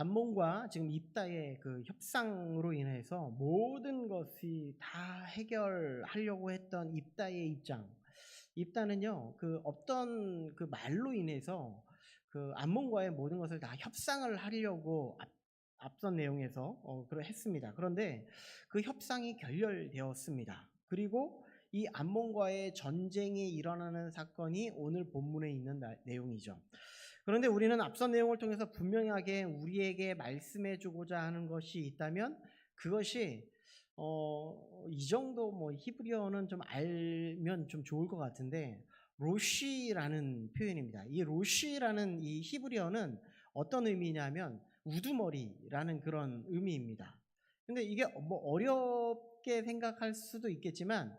암몬과 지금 입다의 그 협상으로 인해서 모든 것이 다 해결하려고 했던 입다의 입장. 입다는요, 그 어떤 그 말로 인해서 그 암몬과의 모든 것을 다 협상을 하려고 앞, 앞선 내용에서 어, 그러 했습니다. 그런데 그 협상이 결렬되었습니다. 그리고 이 암몬과의 전쟁이 일어나는 사건이 오늘 본문에 있는 나- 내용이죠. 그런데 우리는 앞선 내용을 통해서 분명하게 우리에게 말씀해 주고자 하는 것이 있다면 그것이 어, 이 정도 뭐 히브리어는 좀 알면 좀 좋을 것 같은데 로시라는 표현입니다. 이 로시라는 이 히브리어는 어떤 의미냐면 우두머리라는 그런 의미입니다. 근데 이게 뭐 어렵게 생각할 수도 있겠지만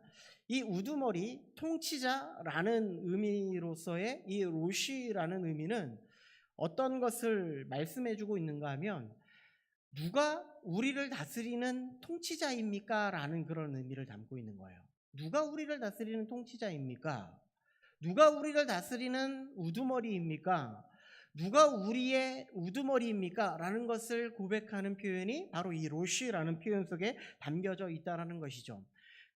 이 우두머리 통치자라는 의미로서의 이 로시라는 의미는 어떤 것을 말씀해 주고 있는가 하면 누가 우리를 다스리는 통치자입니까? 라는 그런 의미를 담고 있는 거예요. 누가 우리를 다스리는 통치자입니까? 누가 우리를 다스리는 우두머리입니까? 누가 우리의 우두머리입니까? 라는 것을 고백하는 표현이 바로 이 로시라는 표현 속에 담겨져 있다라는 것이죠.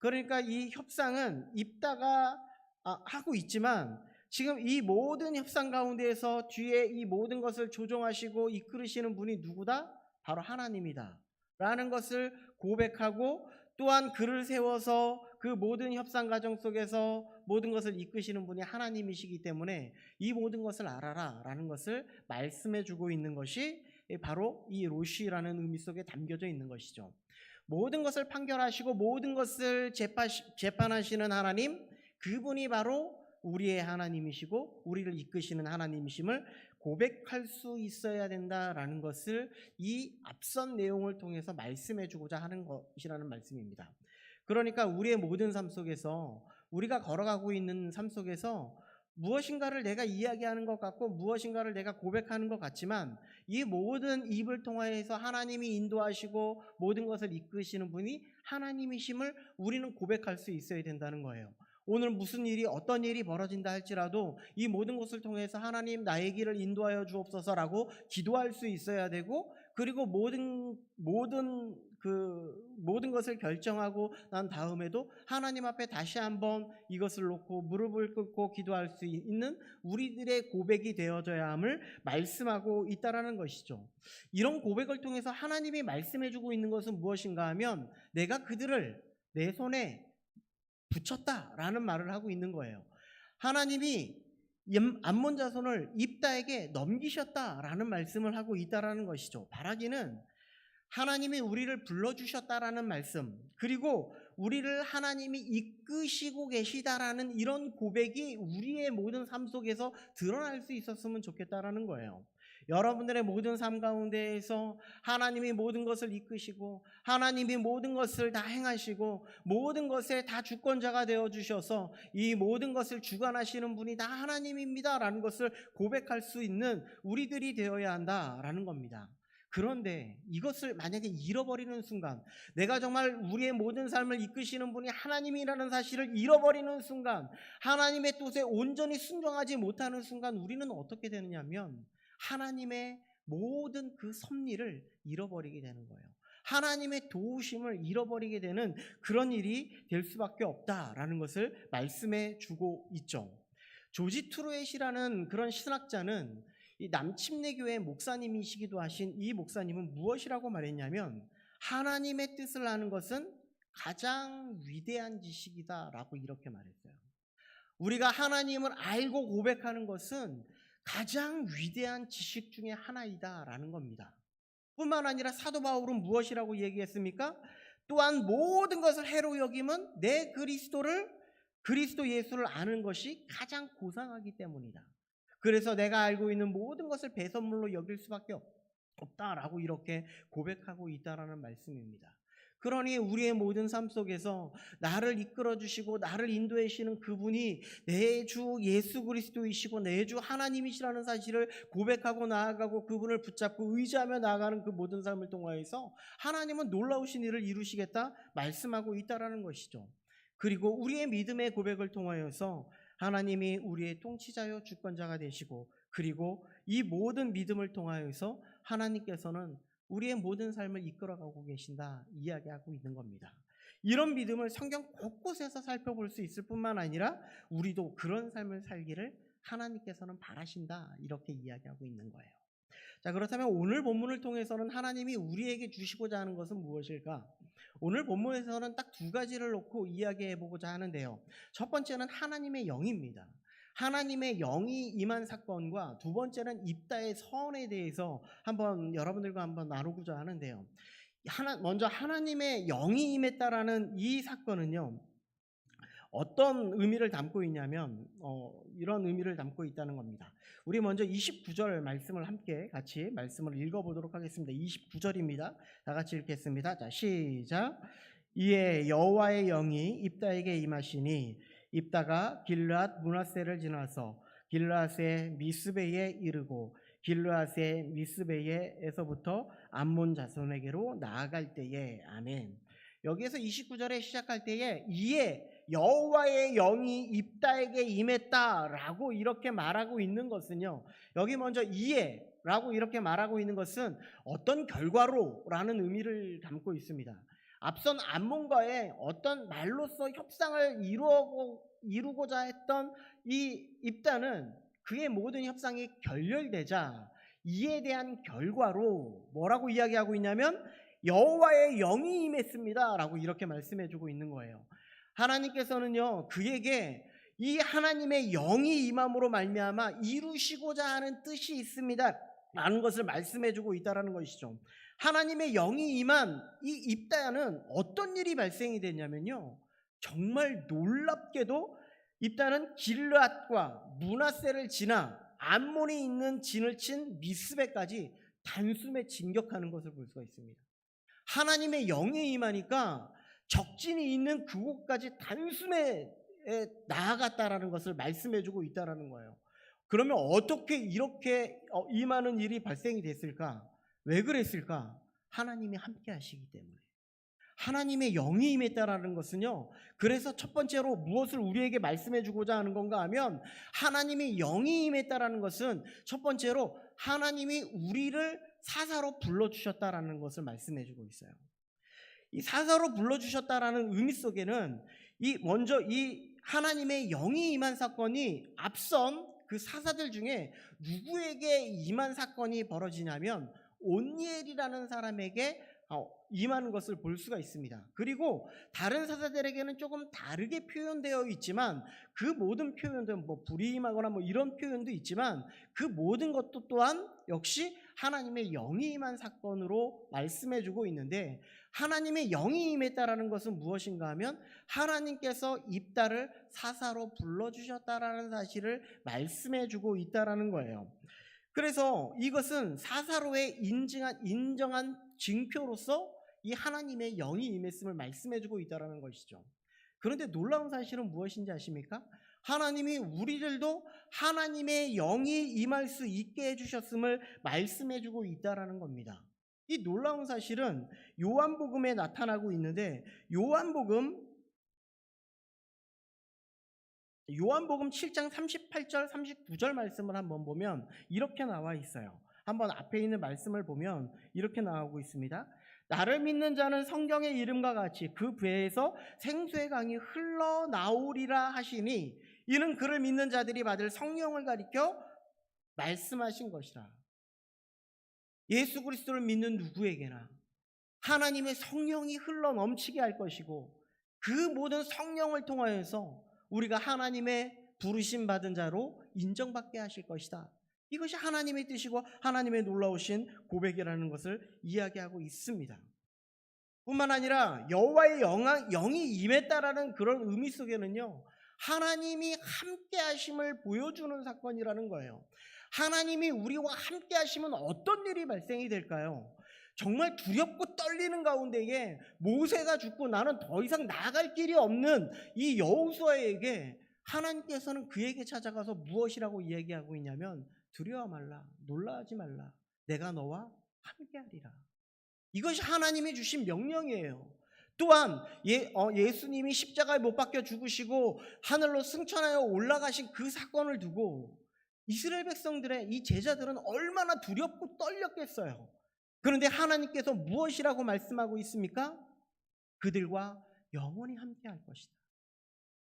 그러니까 이 협상은 입다가 아, 하고 있지만 지금 이 모든 협상 가운데에서 뒤에 이 모든 것을 조종하시고 이끌으시는 분이 누구다? 바로 하나님이다. 라는 것을 고백하고 또한 그를 세워서 그 모든 협상 과정 속에서 모든 것을 이끄시는 분이 하나님이시기 때문에 이 모든 것을 알아라 라는 것을 말씀해 주고 있는 것이 바로 이 로시라는 의미 속에 담겨져 있는 것이죠. 모든 것을 판결하시고 모든 것을 재판, 재판하시는 하나님 그분이 바로 우리의 하나님이시고 우리를 이끄시는 하나님이심을 고백할 수 있어야 된다라는 것을 이 앞선 내용을 통해서 말씀해 주고자 하는 것이라는 말씀입니다. 그러니까 우리의 모든 삶 속에서 우리가 걸어가고 있는 삶 속에서 무엇인가를 내가 이야기하는 것 같고 무엇인가를 내가 고백하는 것 같지만 이 모든 입을 통하여서 하나님이 인도하시고 모든 것을 이끄시는 분이 하나님이심을 우리는 고백할 수 있어야 된다는 거예요. 오늘 무슨 일이 어떤 일이 벌어진다 할지라도 이 모든 것을 통해서 하나님 나의 길을 인도하여 주옵소서라고 기도할 수 있어야 되고 그리고 모든 모든 그 모든 것을 결정하고 난 다음에도 하나님 앞에 다시 한번 이것을 놓고 무릎을 꿇고 기도할 수 있는 우리들의 고백이 되어져야 함을 말씀하고 있다라는 것이죠. 이런 고백을 통해서 하나님이 말씀해 주고 있는 것은 무엇인가 하면 내가 그들을 내 손에 붙였다라는 말을 하고 있는 거예요. 하나님이 암몬 자손을 입다에게 넘기셨다라는 말씀을 하고 있다라는 것이죠. 바라기는 하나님이 우리를 불러주셨다라는 말씀, 그리고 우리를 하나님이 이끄시고 계시다라는 이런 고백이 우리의 모든 삶 속에서 드러날 수 있었으면 좋겠다라는 거예요. 여러분들의 모든 삶 가운데에서 하나님이 모든 것을 이끄시고 하나님이 모든 것을 다 행하시고 모든 것에 다 주권자가 되어 주셔서 이 모든 것을 주관하시는 분이 다 하나님입니다라는 것을 고백할 수 있는 우리들이 되어야 한다라는 겁니다. 그런데 이것을 만약에 잃어버리는 순간, 내가 정말 우리의 모든 삶을 이끄시는 분이 하나님이라는 사실을 잃어버리는 순간, 하나님의 뜻에 온전히 순종하지 못하는 순간, 우리는 어떻게 되느냐면, 하나님의 모든 그 섭리를 잃어버리게 되는 거예요. 하나님의 도우심을 잃어버리게 되는 그런 일이 될 수밖에 없다라는 것을 말씀해 주고 있죠. 조지 트루엣이라는 그런 신학자는 이 남침내교회 목사님이시기도 하신 이 목사님은 무엇이라고 말했냐면 하나님의 뜻을 아는 것은 가장 위대한 지식이다라고 이렇게 말했어요. 우리가 하나님을 알고 고백하는 것은 가장 위대한 지식 중에 하나이다라는 겁니다. 뿐만 아니라 사도 바울은 무엇이라고 얘기했습니까? 또한 모든 것을 해로 여김은 내 그리스도를 그리스도 예수를 아는 것이 가장 고상하기 때문이다. 그래서 내가 알고 있는 모든 것을 배선물로 여길 수밖에 없다라고 이렇게 고백하고 있다라는 말씀입니다. 그러니 우리의 모든 삶 속에서 나를 이끌어 주시고 나를 인도해 주시는 그분이 내 주 예수 그리스도이시고 내 주 하나님이시라는 사실을 고백하고 나아가고 그분을 붙잡고 의지하며 나아가는 그 모든 삶을 통하여서 하나님은 놀라우신 일을 이루시겠다 말씀하고 있다라는 것이죠. 그리고 우리의 믿음의 고백을 통하여서 하나님이 우리의 통치자요 주권자가 되시고 그리고 이 모든 믿음을 통하여서 하나님께서는 우리의 모든 삶을 이끌어가고 계신다 이야기하고 있는 겁니다. 이런 믿음을 성경 곳곳에서 살펴볼 수 있을 뿐만 아니라 우리도 그런 삶을 살기를 하나님께서는 바라신다 이렇게 이야기하고 있는 거예요. 자 그렇다면 오늘 본문을 통해서는 하나님이 우리에게 주시고자 하는 것은 무엇일까? 오늘 본문에서는 딱 두 가지를 놓고 이야기해 보고자 하는데요. 첫 번째는 하나님의 영입니다. 하나님의 영이 임한 사건과 두 번째는 입다의 서원에 대해서 한번 여러분들과 한번 나누고자 하는데요. 하나 먼저 하나님의 영이 임했다라는 이 사건은요. 어떤 의미를 담고 있냐면 어, 이런 의미를 담고 있다는 겁니다. 우리 먼저 29절 말씀을 함께 같이 말씀을 읽어보도록 하겠습니다. 29절입니다. 다 같이 읽겠습니다. 자 시작. 이에 여호와의 영이 입다에게 임하시니 입다가 길르앗 문하세를 지나서 길르앗의 미스베에 이르고 길르앗의 미스베에에서부터 암몬 자손에게로 나아갈 때에 아멘. 여기에서 29절에 시작할 때에 이에 여호와의 영이 입다에게 임했다라고 이렇게 말하고 있는 것은요. 여기 먼저 이에라고 이렇게 말하고 있는 것은 어떤 결과로라는 의미를 담고 있습니다. 앞선 암몬과의 어떤 말로서 협상을 이루고, 이루고자 했던 이 입다는 그의 모든 협상이 결렬되자 이에 대한 결과로 뭐라고 이야기하고 있냐면 여호와의 영이 임했습니다라고 이렇게 말씀해 주고 있는 거예요. 하나님께서는요 그에게 이 하나님의 영이 임함으로 말미암아 이루시고자 하는 뜻이 있습니다. 라는 것을 말씀해 주고 있다라는 것이죠. 하나님의 영이 임한 이 입다는 어떤 일이 발생이 됐냐면요. 정말 놀랍게도 입다는 길르앗과 문하세를 지나 암몬이 있는 진을 친 미스베까지 단숨에 진격하는 것을 볼 수가 있습니다. 하나님의 영이 임하니까 적진이 있는 그곳까지 단숨에 나아갔다라는 것을 말씀해주고 있다라는 거예요. 그러면 어떻게 이렇게 어, 임하는 일이 발생이 됐을까? 왜 그랬을까? 하나님이 함께 하시기 때문에. 하나님의 영이 임했다라는 것은요. 그래서 첫 번째로 무엇을 우리에게 말씀해 주고자 하는 건가 하면 하나님의 영이 임했다라는 것은 첫 번째로 하나님이 우리를 사사로 불러 주셨다라는 것을 말씀해 주고 있어요. 이 사사로 불러 주셨다라는 의미 속에는 이 먼저 이 하나님의 영이 임한 사건이 앞선 그 사사들 중에 누구에게 임한 사건이 벌어지냐면 온니엘이라는 사람에게 어, 임하는 것을 볼 수가 있습니다. 그리고 다른 사사들에게는 조금 다르게 표현되어 있지만 그 모든 표현들 뭐 불임하거나 뭐 이런 표현도 있지만 그 모든 것도 또한 역시 하나님의 영이 임한 사건으로 말씀해 주고 있는데 하나님의 영이 임했다라는 것은 무엇인가 하면 하나님께서 입다를 사사로 불러 주셨다라는 사실을 말씀해 주고 있다라는 거예요. 그래서 이것은 사사로의 인증한 인정한 징표로서 이 하나님의 영이 임했음을 말씀해 주고 있다라는 것이죠. 그런데 놀라운 사실은 무엇인지 아십니까? 하나님이 우리들도 하나님의 영이 임할 수 있게 해 주셨음을 말씀해 주고 있다라는 겁니다. 이 놀라운 사실은 요한복음에 나타나고 있는데 요한복음 요한복음 7장 38절 39절 말씀을 한번 보면 이렇게 나와 있어요. 한번 앞에 있는 말씀을 보면 이렇게 나오고 있습니다. 나를 믿는 자는 성경의 이름과 같이 그 배에서 생수의 강이 흘러나오리라 하시니 이는 그를 믿는 자들이 받을 성령을 가리켜 말씀하신 것이라. 예수 그리스도를 믿는 누구에게나 하나님의 성령이 흘러 넘치게 할 것이고 그 모든 성령을 통하여서 우리가 하나님의 부르심 받은 자로 인정받게 하실 것이다. 이것이 하나님의 뜻이고 하나님의 놀라우신 고백이라는 것을 이야기하고 있습니다. 뿐만 아니라 여호와의 영이 임했다라는 그런 의미 속에는요. 하나님이 함께 하심을 보여주는 사건이라는 거예요. 하나님이 우리와 함께 하시면 어떤 일이 발생이 될까요? 정말 두렵고 떨리는 가운데에 모세가 죽고 나는 더 이상 나갈 길이 없는 이 여호수아에게 하나님께서는 그에게 찾아가서 무엇이라고 이야기하고 있냐면 두려워 말라 놀라지 말라 내가 너와 함께하리라 이것이 하나님이 주신 명령이에요 또한 예, 어, 예수님이 십자가에 못 박혀 죽으시고 하늘로 승천하여 올라가신 그 사건을 두고 이스라엘 백성들의 이 제자들은 얼마나 두렵고 떨렸겠어요. 그런데 하나님께서 무엇이라고 말씀하고 있습니까? 그들과 영원히 함께 할 것이다.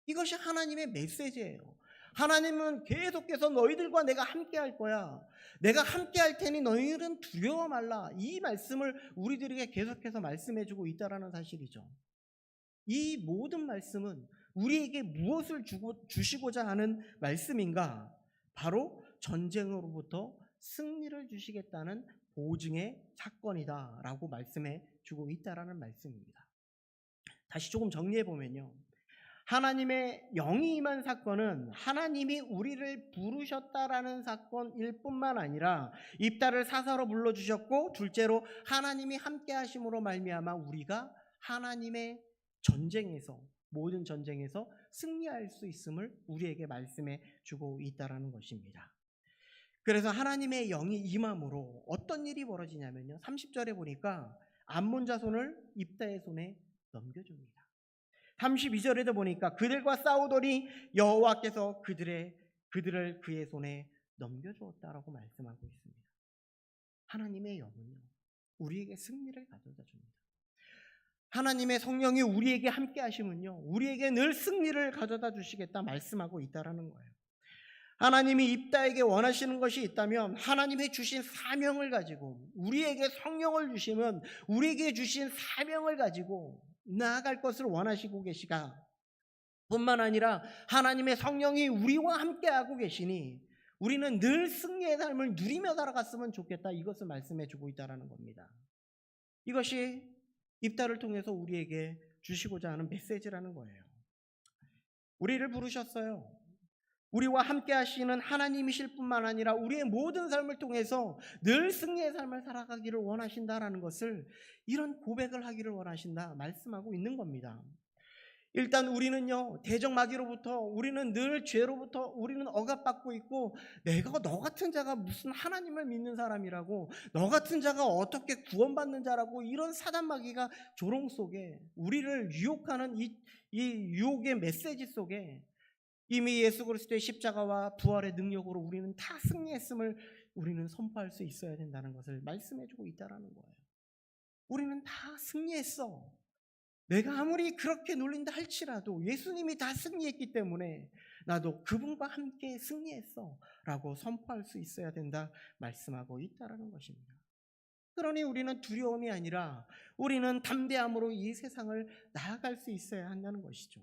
이것이 하나님의 메시지예요. 하나님은 계속해서 너희들과 내가 함께 할 거야. 내가 함께 할 테니 너희들은 두려워 말라. 이 말씀을 우리들에게 계속해서 말씀해 주고 있다라는 사실이죠. 이 모든 말씀은 우리에게 무엇을 주고, 주시고자 하는 말씀인가? 바로 전쟁으로부터 승리를 주시겠다는 보증의 사건이다라고 말씀해 주고 있다라는 말씀입니다. 다시 조금 정리해 보면요. 하나님의 영이 임한 사건은 하나님이 우리를 부르셨다라는 사건일 뿐만 아니라 입다를 사사로 불러 주셨고 둘째로 하나님이 함께 하심으로 말미암아 우리가 하나님의 전쟁에서 모든 전쟁에서 승리할 수 있음을 우리에게 말씀해 주고 있다라는 것입니다. 그래서 하나님의 영이 임함으로 어떤 일이 벌어지냐면요. 30절에 보니까 암몬 자손을 입다의 손에 넘겨줍니다. 32절에도 보니까 그들과 싸우더니 여호와께서 그들의 그들을 그의 손에 넘겨주었다라고 말씀하고 있습니다. 하나님의 영은요 우리에게 승리를 가져다 줍니다. 하나님의 성령이 우리에게 함께 하시면요 우리에게 늘 승리를 가져다 주시겠다 말씀하고 있다라는 거예요. 하나님이 입다에게 원하시는 것이 있다면 하나님의 주신 사명을 가지고 우리에게 성령을 주시면 우리에게 주신 사명을 가지고 나아갈 것을 원하시고 계시가 뿐만 아니라 하나님의 성령이 우리와 함께하고 계시니 우리는 늘 승리의 삶을 누리며 살아갔으면 좋겠다 이것을 말씀해 주고 있다는 겁니다. 이것이 입다를 통해서 우리에게 주시고자 하는 메시지라는 거예요. 우리를 부르셨어요. 우리와 함께 하시는 하나님이실 뿐만 아니라 우리의 모든 삶을 통해서 늘 승리의 삶을 살아가기를 원하신다라는 것을 이런 고백을 하기를 원하신다 말씀하고 있는 겁니다. 일단 우리는요 대적 마귀로부터 우리는 늘 죄로부터 우리는 억압받고 있고 내가 너 같은 자가 무슨 하나님을 믿는 사람이라고 너 같은 자가 어떻게 구원받는 자라고 이런 사단 마귀가 조롱 속에 우리를 유혹하는 이, 이 유혹의 메시지 속에 이미 예수 그리스도의 십자가와 부활의 능력으로 우리는 다 승리했음을 우리는 선포할 수 있어야 된다는 것을 말씀해주고 있다라는 거예요. 우리는 다 승리했어. 내가 아무리 그렇게 놀린다 할지라도 예수님이 다 승리했기 때문에 나도 그분과 함께 승리했어. 라고 선포할 수 있어야 된다 말씀하고 있다라는 것입니다. 그러니 우리는 두려움이 아니라 우리는 담대함으로 이 세상을 나아갈 수 있어야 한다는 것이죠.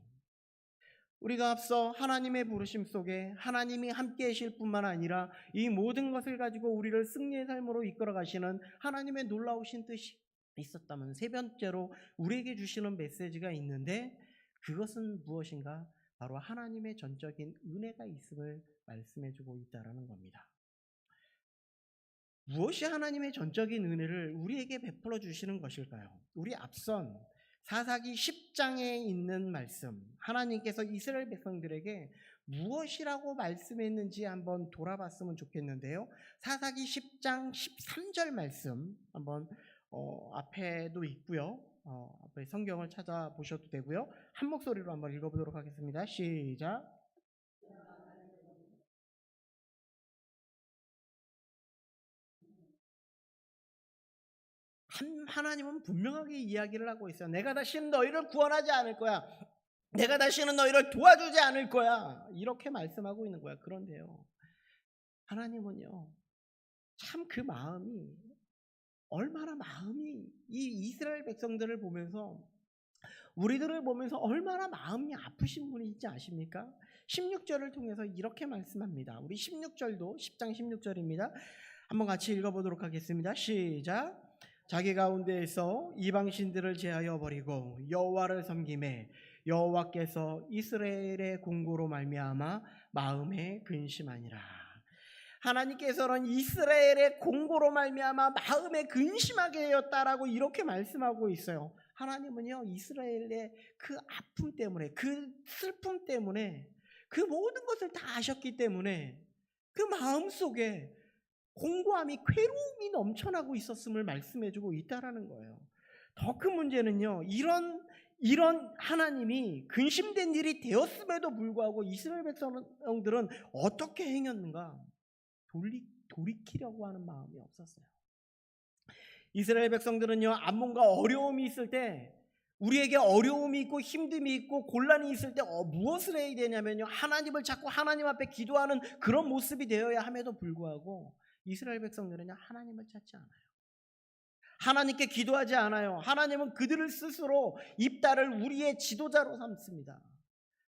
우리가 앞서 하나님의 부르심 속에 하나님이 함께 하실 뿐만 아니라 이 모든 것을 가지고 우리를 승리의 삶으로 이끌어 가시는 하나님의 놀라우신 뜻이 있었다면 세 번째로 우리에게 주시는 메시지가 있는데 그것은 무엇인가? 바로 하나님의 전적인 은혜가 있음을 말씀해 주고 있다라는 겁니다. 무엇이 하나님의 전적인 은혜를 우리에게 베풀어 주시는 것일까요? 우리 앞선 사사기 10장에 있는 말씀, 하나님께서 이스라엘 백성들에게 무엇이라고 말씀했는지 한번 돌아봤으면 좋겠는데요. 사사기 10장 13절 말씀 한번 어, 앞에도 있고요. 어, 앞에 성경을 찾아보셔도 되고요. 한 목소리로 한번 읽어보도록 하겠습니다. 시작. 하나님은 분명하게 이야기를 하고 있어요. 내가 다시는 너희를 구원하지 않을 거야. 내가 다시는 너희를 도와주지 않을 거야. 이렇게 말씀하고 있는 거야. 그런데요. 하나님은요. 참 그 마음이 얼마나 마음이 이 이스라엘 백성들을 보면서 우리들을 보면서 얼마나 마음이 아프신 분인지 아십니까? 16절을 통해서 이렇게 말씀합니다. 우리 16절도 10장 16절입니다. 한번 같이 읽어보도록 하겠습니다. 시작. 자기 가운데에서 이방 신들을 제하여 버리고 여호와를 섬김에 여호와께서 이스라엘의 공고로 말미암아 마음에 근심하니라. 하나님께서는 이스라엘의 공고로 말미암아 마음에 근심하게 하였다라고 이렇게 말씀하고 있어요. 하나님은요 이스라엘의 그 아픔 때문에 그 슬픔 때문에 그 모든 것을 다 아셨기 때문에 그 마음 속에 공고함이 괴로움이 넘쳐나고 있었음을 말씀해주고 있다라는 거예요. 더 큰 문제는요. 이런 이런 하나님이 근심된 일이 되었음에도 불구하고 이스라엘 백성들은 어떻게 행했는가? 돌리, 돌이키려고 하는 마음이 없었어요. 이스라엘 백성들은요, 암몬과 어려움이 있을 때 우리에게 어려움이 있고 힘듦이 있고 곤란이 있을 때 어, 무엇을 해야 되냐면요. 하나님을 찾고 하나님 앞에 기도하는 그런 모습이 되어야 함에도 불구하고 이스라엘 백성들은요. 하나님을 찾지 않아요. 하나님께 기도하지 않아요. 하나님은 그들을 스스로 입다를 우리의 지도자로 삼습니다.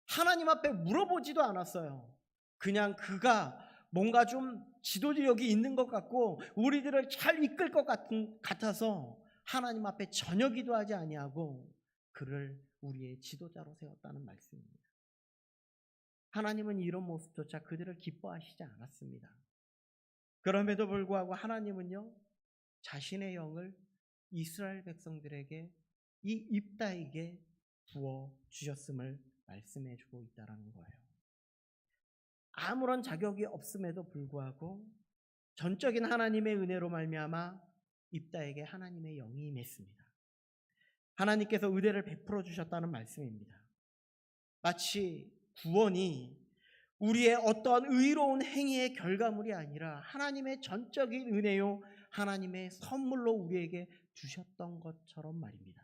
하나님 앞에 물어보지도 않았어요. 그냥 그가 뭔가 좀 지도력이 있는 것 같고 우리들을 잘 이끌 것 같은, 같아서 하나님 앞에 전혀 기도하지 아니하고 그를 우리의 지도자로 세웠다는 말씀입니다. 하나님은 이런 모습조차 그들을 기뻐하시지 않았습니다. 그럼에도 불구하고 하나님은요 자신의 영을 이스라엘 백성들에게 이 입다에게 부어 주셨음을 말씀해 주고 있다라는 거예요. 아무런 자격이 없음에도 불구하고 전적인 하나님의 은혜로 말미암아 입다에게 하나님의 영이 임했습니다. 하나님께서 의대를 베풀어 주셨다는 말씀입니다. 마치 구원이 우리의 어떠한 의로운 행위의 결과물이 아니라 하나님의 전적인 은혜요 하나님의 선물로 우리에게 주셨던 것처럼 말입니다.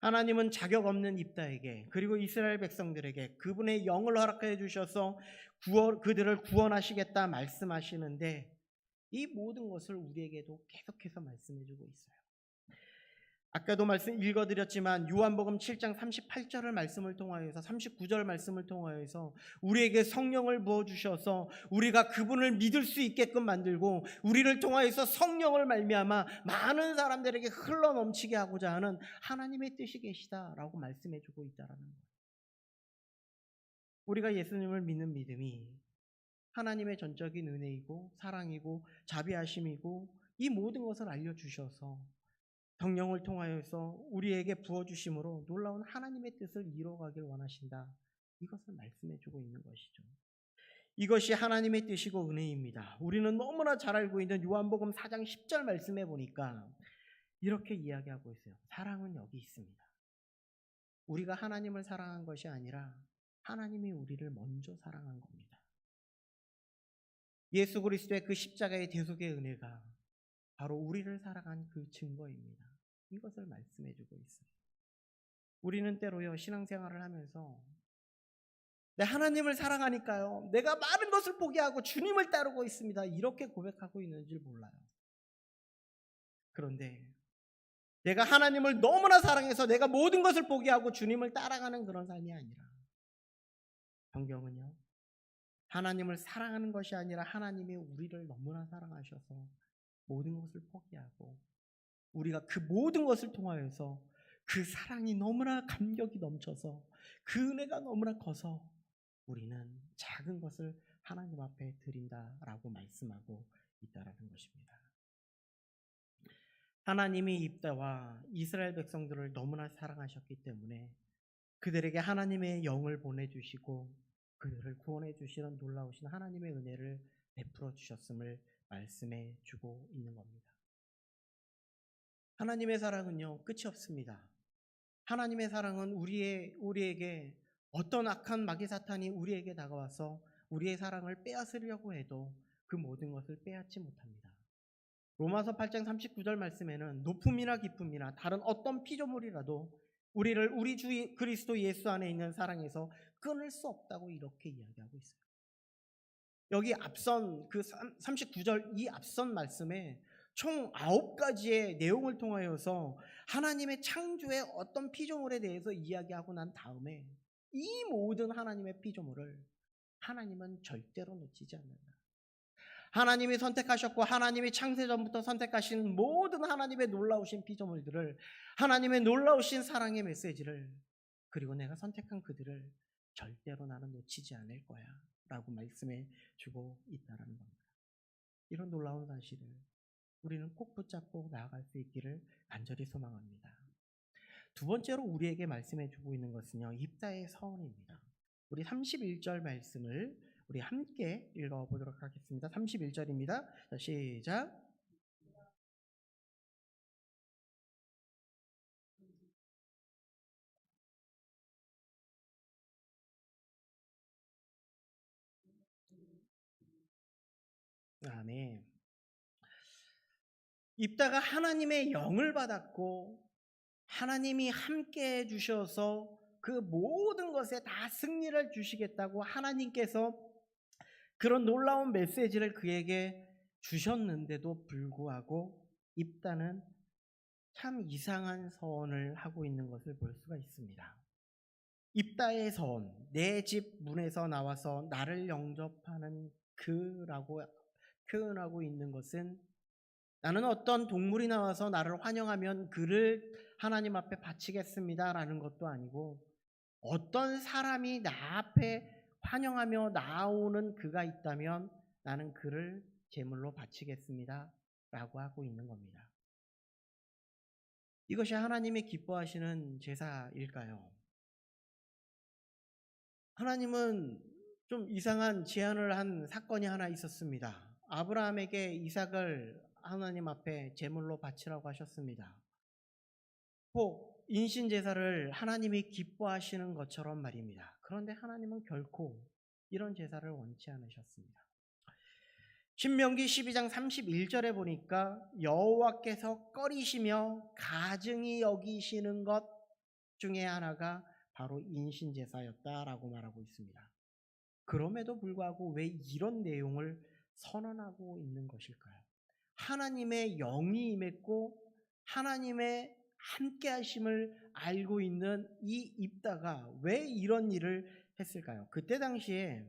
하나님은 자격 없는 입다에게 그리고 이스라엘 백성들에게 그분의 영을 허락해 주셔서 구원, 그들을 구원하시겠다 말씀하시는데 이 모든 것을 우리에게도 계속해서 말씀해 주고 있어요. 아까도 말씀 읽어드렸지만 요한복음 7장 38절을 말씀을 통하여서 39절 말씀을 통하여서 우리에게 성령을 부어주셔서 우리가 그분을 믿을 수 있게끔 만들고 우리를 통하여서 성령을 말미암아 많은 사람들에게 흘러 넘치게 하고자 하는 하나님의 뜻이 계시다라고 말씀해주고 있다라는. 우리가 예수님을 믿는 믿음이 하나님의 전적인 은혜이고 사랑이고 자비하심이고 이 모든 것을 알려주셔서 성령을 통하여서 우리에게 부어주심으로 놀라운 하나님의 뜻을 이뤄가길 원하신다. 이것을 말씀해 주고 있는 것이죠. 이것이 하나님의 뜻이고 은혜입니다. 우리는 너무나 잘 알고 있는 요한복음 4장 10절 말씀해 보니까 이렇게 이야기하고 있어요. 사랑은 여기 있습니다. 우리가 하나님을 사랑한 것이 아니라 하나님이 우리를 먼저 사랑한 겁니다. 예수 그리스도의 그 십자가의 대속의 은혜가 바로 우리를 사랑한 그 증거입니다. 이것을 말씀해 주고 있어요. 우리는 때로요, 신앙생활을 하면서 내 하나님을 사랑하니까요, 내가 많은 것을 포기하고 주님을 따르고 있습니다. 이렇게 고백하고 있는 줄 몰라요. 그런데 내가 하나님을 너무나 사랑해서 내가 모든 것을 포기하고 주님을 따라가는 그런 삶이 아니라 성경은요, 하나님을 사랑하는 것이 아니라 하나님이 우리를 너무나 사랑하셔서 모든 것을 포기하고 우리가 그 모든 것을 통하여서 그 사랑이 너무나 감격이 넘쳐서 그 은혜가 너무나 커서 우리는 작은 것을 하나님 앞에 드린다라고 말씀하고 있다라는 것입니다. 하나님이 입다와 이스라엘 백성들을 너무나 사랑하셨기 때문에 그들에게 하나님의 영을 보내주시고 그들을 구원해 주시는 놀라우신 하나님의 은혜를 베풀어 주셨음을 말씀해 주고 있는 겁니다. 하나님의 사랑은요, 끝이 없습니다. 하나님의 사랑은 우리의, 우리에게 어떤 악한 마귀 사탄이 우리에게 다가와서 우리의 사랑을 빼앗으려고 해도 그 모든 것을 빼앗지 못합니다. 로마서 8장 39절 말씀에는 높음이나 기쁨이나 다른 어떤 피조물이라도 우리를 우리 주 그리스도 예수 안에 있는 사랑에서 끊을 수 없다고 이렇게 이야기하고 있어요. 여기 앞선 그 39절 이 앞선 말씀에 총 아홉 가지의 내용을 통하여서 하나님의 창조의 어떤 피조물에 대해서 이야기하고 난 다음에 이 모든 하나님의 피조물을 하나님은 절대로 놓치지 않는다. 하나님이 선택하셨고 하나님이 창세전부터 선택하신 모든 하나님의 놀라우신 피조물들을 하나님의 놀라우신 사랑의 메시지를 그리고 내가 선택한 그들을 절대로 나는 놓치지 않을 거야 라고 말씀해 주고 있다는 겁니다. 이런 놀라운 사실을 우리는 꼭 붙잡고 나아갈 수 있기를 간절히 소망합니다. 두 번째로 우리에게 말씀해 주고 있는 것은요. 입다의 서원입니다. 우리 31절 말씀을 우리 함께 읽어 보도록 하겠습니다. 31절입니다. 자, 시작. 아멘. 입다가 하나님의 영을 받았고 하나님이 함께 해 주셔서 그 모든 것에 다 승리를 주시겠다고 하나님께서 그런 놀라운 메시지를 그에게 주셨는데도 불구하고 입다는 참 이상한 서원을 하고 있는 것을 볼 수가 있습니다. 입다의 서원, 내 집 문에서 나와서 나를 영접하는 그라고 표현하고 있는 것은 나는 어떤 동물이 나와서 나를 환영하면 그를 하나님 앞에 바치겠습니다 라는 것도 아니고 어떤 사람이 나 앞에 환영하며 나오는 그가 있다면 나는 그를 제물로 바치겠습니다 라고 하고 있는 겁니다. 이것이 하나님이 기뻐하시는 제사일까요? 하나님은 좀 이상한 제안을 한 사건이 하나 있었습니다. 아브라함에게 이삭을 하나님 앞에 제물로 바치라고 하셨습니다. 혹 인신 제사를 하나님이 기뻐하시는 것처럼 말입니다. 그런데 하나님은 결코 이런 제사를 원치 않으셨습니다. 신명기 12장 31절에 보니까 여호와께서 꺼리시며 가증히 여기시는 것 중에 하나가 바로 인신 제사였다라고 말하고 있습니다. 그럼에도 불구하고 왜 이런 내용을 선언하고 있는 것일까요? 하나님의 영이 임했고 하나님의 함께 하심을 알고 있는 이 입다가 왜 이런 일을 했을까요? 그때 당시에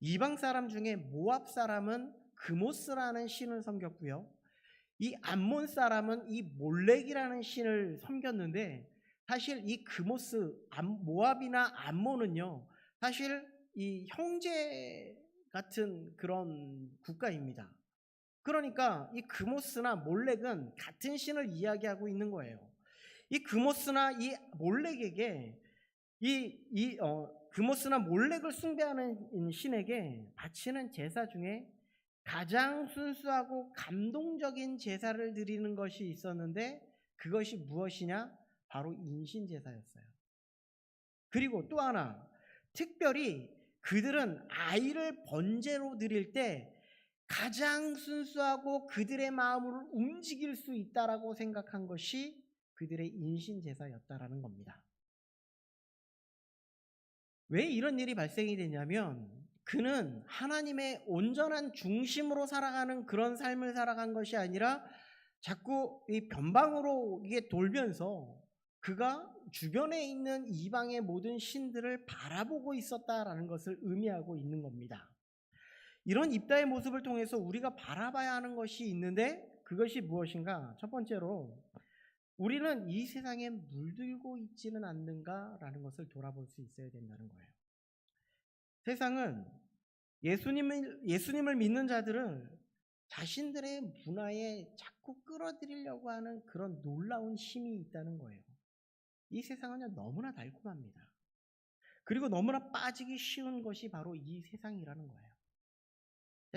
이방 사람 중에 모압 사람은 그모스라는 신을 섬겼고요. 이 암몬 사람은 이 몰렉이라는 신을 섬겼는데 사실 이 그모스 모압이나 암몬은요. 사실 이 형제 같은 그런 국가입니다. 그러니까 이 그모스나 몰렉은 같은 신을 이야기하고 있는 거예요. 이 그모스나 이 몰렉에게 이, 이 어, 그모스나 몰렉을 숭배하는 신에게 바치는 제사 중에 가장 순수하고 감동적인 제사를 드리는 것이 있었는데 그것이 무엇이냐? 바로 인신 제사였어요. 그리고 또 하나 특별히 그들은 아이를 번제로 드릴 때 가장 순수하고 그들의 마음을 움직일 수 있다라고 생각한 것이 그들의 인신 제사였다라는 겁니다. 왜 이런 일이 발생이 되냐면 그는 하나님의 온전한 중심으로 살아가는 그런 삶을 살아간 것이 아니라 자꾸 이 변방으로 이게 돌면서 그가 주변에 있는 이방의 모든 신들을 바라보고 있었다라는 것을 의미하고 있는 겁니다. 이런 입다의 모습을 통해서 우리가 바라봐야 하는 것이 있는데 그것이 무엇인가? 첫 번째로 우리는 이 세상에 물들고 있지는 않는가라는 것을 돌아볼 수 있어야 된다는 거예요. 세상은 예수님을, 예수님을 믿는 자들을 자신들의 문화에 자꾸 끌어들이려고 하는 그런 놀라운 힘이 있다는 거예요. 이 세상은 너무나 달콤합니다. 그리고 너무나 빠지기 쉬운 것이 바로 이 세상이라는 거예요.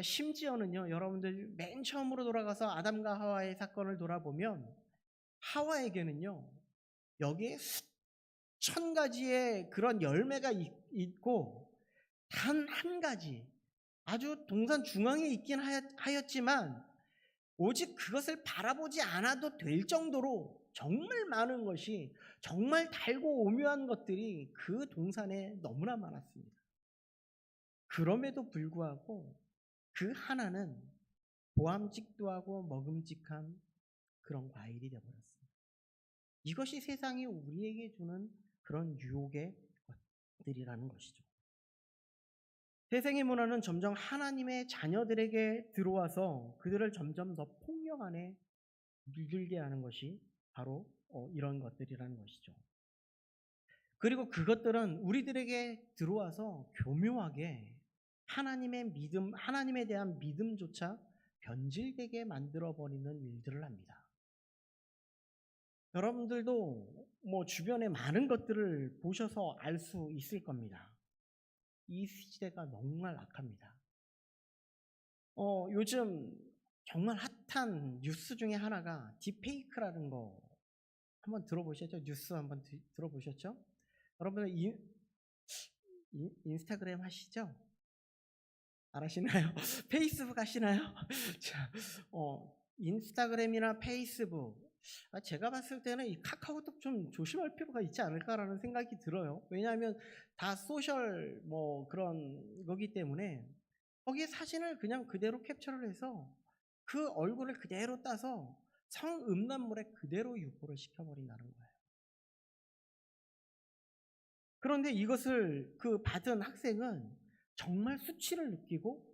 심지어는요, 여러분들 맨 처음으로 돌아가서 아담과 하와의 사건을 돌아보면 하와에게는요, 여기에 수천 가지의 그런 열매가 있고 단 한 가지 아주 동산 중앙에 있긴 하였지만 오직 그것을 바라보지 않아도 될 정도로 정말 많은 것이 정말 달고 오묘한 것들이 그 동산에 너무나 많았습니다. 그럼에도 불구하고 그 하나는 보암직도 하고 먹음직한 그런 과일이 되어버렸습니다. 이것이 세상이 우리에게 주는 그런 유혹의 것들이라는 것이죠. 세상의 문화는 점점 하나님의 자녀들에게 들어와서 그들을 점점 더 폭력 안에 물들게 하는 것이 바로 어, 이런 것들이라는 것이죠. 그리고 그것들은 우리들에게 들어와서 교묘하게 하나님의 믿음, 하나님에 대한 믿음조차 변질되게 만들어버리는 일들을 합니다. 여러분들도 뭐 주변에 많은 것들을 보셔서 알 수 있을 겁니다. 이 시대가 정말 악합니다. 어, 요즘 정말 핫한 뉴스 중에 하나가 딥페이크라는 거 한번 들어보셨죠? 뉴스 한번 드, 들어보셨죠? 여러분 인, 인, 인스타그램 하시죠? 안 하시나요? 페이스북 하시나요? 자, 어, 인스타그램이나 페이스북. 아, 제가 봤을 때는 이 카카오톡 좀 조심할 필요가 있지 않을까라는 생각이 들어요. 왜냐하면 다 소셜 뭐 그런 거기 때문에 거기에 사진을 그냥 그대로 캡처를 해서 그 얼굴을 그대로 따서 성음란물에 그대로 유포를 시켜버린다는 거예요. 그런데 이것을 그 받은 학생은 정말 수치를 느끼고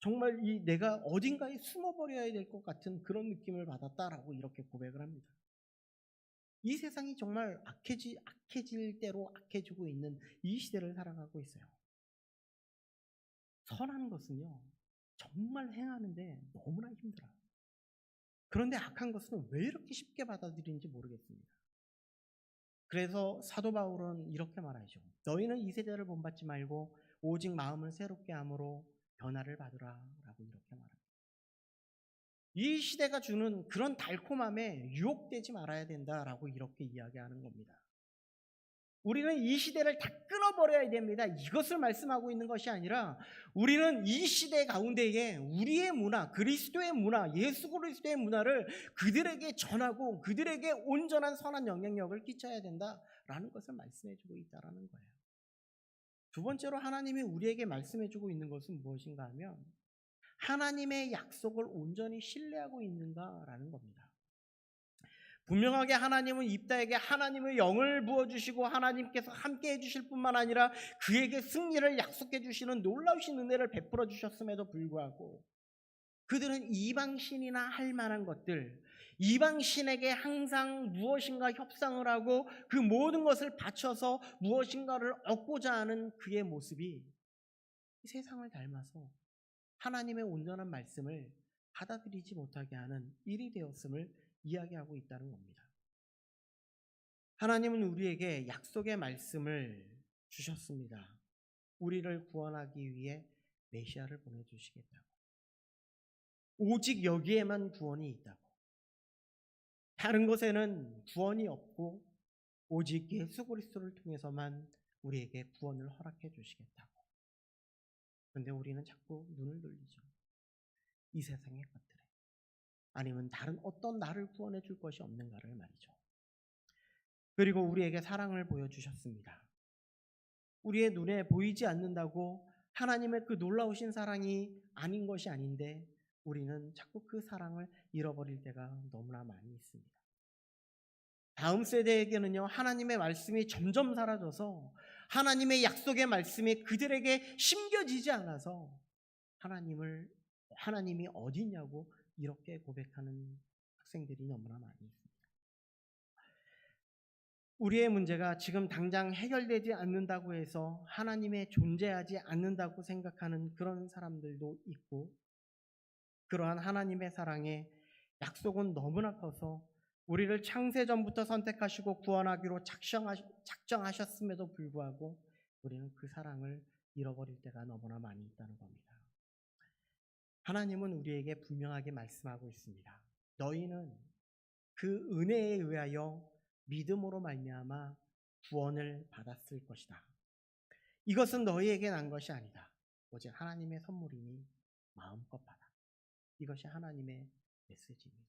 정말 이 내가 어딘가에 숨어버려야 될 것 같은 그런 느낌을 받았다라고 이렇게 고백을 합니다. 이 세상이 정말 악해지, 악해질 대로 악해지고 있는 이 시대를 살아가고 있어요. 선한 것은요, 정말 행하는데 너무나 힘들어요. 그런데 악한 것은 왜 이렇게 쉽게 받아들이는지 모르겠습니다. 그래서 사도 바울은 이렇게 말하죠. 너희는 이 세대를 본받지 말고 오직 마음을 새롭게 함으로 변화를 받으라라고 이렇게 말합니다. 이 시대가 주는 그런 달콤함에 유혹되지 말아야 된다라고 이렇게 이야기하는 겁니다. 우리는 이 시대를 다 끊어버려야 됩니다. 이것을 말씀하고 있는 것이 아니라 우리는 이 시대 가운데에 우리의 문화, 그리스도의 문화, 예수 그리스도의 문화를 그들에게 전하고 그들에게 온전한 선한 영향력을 끼쳐야 된다라는 것을 말씀해주고 있다라는 거예요. 두 번째로 하나님이 우리에게 말씀해주고 있는 것은 무엇인가 하면 하나님의 약속을 온전히 신뢰하고 있는가라는 겁니다. 분명하게 하나님은 입다에게 하나님의 영을 부어주시고 하나님께서 함께 해주실 뿐만 아니라 그에게 승리를 약속해 주시는 놀라우신 은혜를 베풀어 주셨음에도 불구하고 그들은 이방신이나 할 만한 것들, 이방신에게 항상 무엇인가 협상을 하고 그 모든 것을 바쳐서 무엇인가를 얻고자 하는 그의 모습이 세상을 닮아서 하나님의 온전한 말씀을 받아들이지 못하게 하는 일이 되었음을 이야기하고 있다는 겁니다. 하나님은 우리에게 약속의 말씀을 주셨습니다. 우리를 구원하기 위해 메시아를 보내주시겠다고. 오직 여기에만 구원이 있다고. 다른 곳에는 구원이 없고 오직 예수 그리스도를 통해서만 우리에게 구원을 허락해 주시겠다고. 그런데 우리는 자꾸 눈을 돌리죠. 이 세상의 것들에. 아니면 다른 어떤 나를 구원해 줄 것이 없는가를 말이죠. 그리고 우리에게 사랑을 보여주셨습니다. 우리의 눈에 보이지 않는다고 하나님의 그 놀라우신 사랑이 아닌 것이 아닌데 우리는 자꾸 그 사랑을 잃어버릴 때가 너무나 많이 있습니다. 다음 세대에게는요, 하나님의 말씀이 점점 사라져서 하나님의 약속의 말씀이 그들에게 심겨지지 않아서 하나님을, 하나님이 어디냐고 이렇게 고백하는 학생들이 너무나 많이 있습니다. 우리의 문제가 지금 당장 해결되지 않는다고 해서 하나님의 존재하지 않는다고 생각하는 그런 사람들도 있고, 그러한 하나님의 사랑에 약속은 너무나 커서 우리를 창세전부터 선택하시고 구원하기로 작정하셨음에도 불구하고 우리는 그 사랑을 잃어버릴 때가 너무나 많이 있다는 겁니다. 하나님은 우리에게 분명하게 말씀하고 있습니다. 너희는 그 은혜에 의하여 믿음으로 말미암아 구원을 받았을 것이다. 이것은 너희에게 난 것이 아니다. 오직 하나님의 선물이니 마음껏 받아. 이것이 하나님의 메시지입니다.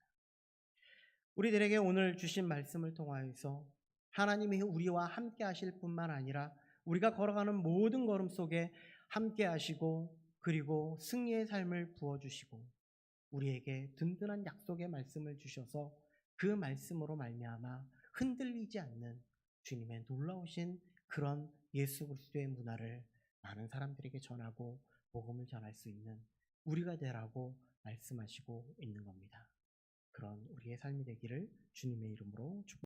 우리들에게 오늘 주신 말씀을 통하여서 하나님이 우리와 함께 하실 뿐만 아니라 우리가 걸어가는 모든 걸음 속에 함께 하시고 그리고 승리의 삶을 부어주시고 우리에게 든든한 약속의 말씀을 주셔서 그 말씀으로 말미암아 흔들리지 않는 주님의 놀라우신 그런 예수 그리스도의 문화를 많은 사람들에게 전하고 복음을 전할 수 있는 우리가 되라고 말씀하시고 있는 겁니다. 그런 우리의 삶이 되기를 주님의 이름으로 축복